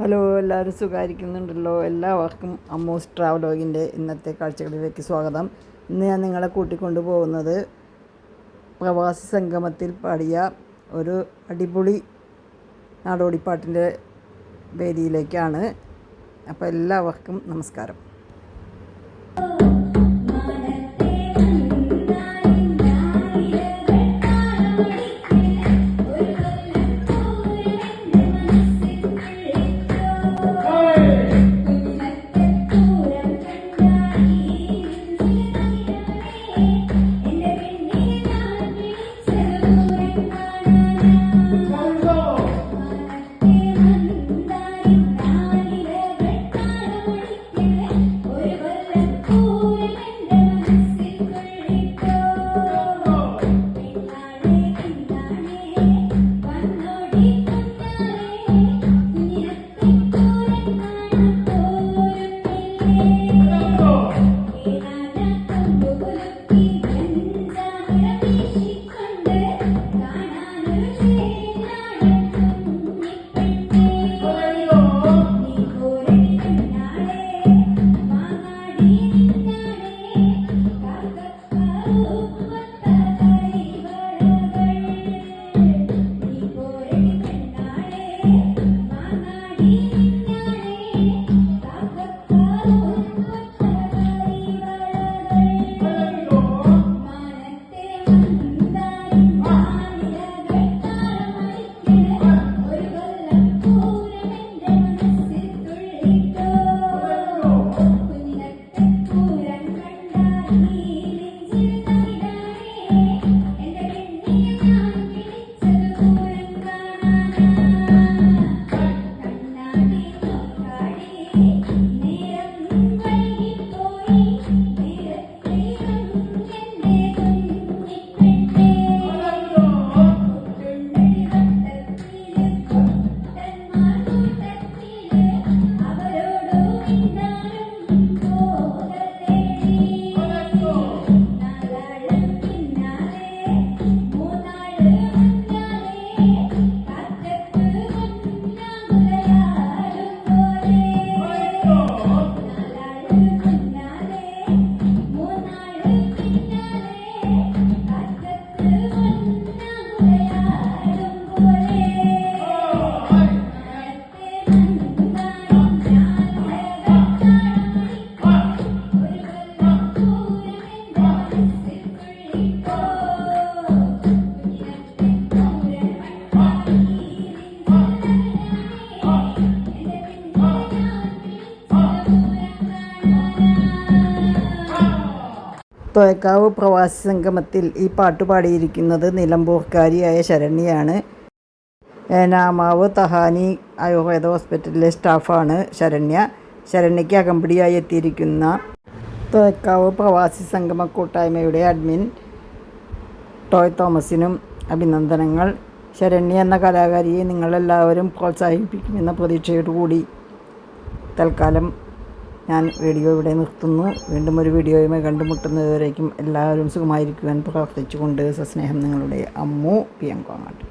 Hello എല്ലാവരും സുഖമായിരിക്കുന്നുണ്ടല്ലോ. എല്ലാവർക്കും അമ്മൂസ് ട്രാവലോഗിന്റെ ഇന്നത്തെ കാഴ്ചകളിലേക്ക് സ്വാഗതം. ഇന്ന് ഞാൻ നിങ്ങളെ കൂട്ടിക്കൊണ്ടു പോകുന്നത് പ്രവാസി സംഗമത്തിൽ പാടിയ ഒരു അടിപൊളി നാടോടിപ്പാട്ടിന്റെ വേദിയിലേക്കാണ്. അപ്പോൾ എല്ലാവർക്കും നമസ്കാരം. തോയക്കാവ് പ്രവാസി സംഗമത്തിൽ ഈ പാട്ട് പാടിയിരിക്കുന്നത് നിലമ്പൂർക്കാരിയായ ശരണ്യാണ്. ഏനാമാവ് തഹാനി ആയുർവേദ ഹോസ്പിറ്റലിലെ സ്റ്റാഫാണ് ശരണ്യ. ശരണ്യയ്ക്ക് അകമ്പടിയായി എത്തിയിരിക്കുന്ന തോയക്കാവ് പ്രവാസി സംഗമ കൂട്ടായ്മയുടെ അഡ്മിൻ ടോയ് തോമസിനും അഭിനന്ദനങ്ങൾ. ശരണ്യ എന്ന കലാകാരിയെ നിങ്ങളെല്ലാവരും പ്രോത്സാഹിപ്പിക്കുമെന്ന പ്രതീക്ഷയോടുകൂടി. തൽക്കാലം ഞാൻ വീഡിയോ ഇവിടെ നിർത്തുന്നു. വീണ്ടും ഒരു വീഡിയോയുമായി കണ്ടുമുട്ടുന്നതുവരേക്കും എല്ലാവരും സുഖമായിരിക്കുവാൻ പ്രാർത്ഥിച്ചുകൊണ്ട് സസ്നേഹം നിങ്ങളുടെ അമ്മു പി എം കോങ്ങാട്ട്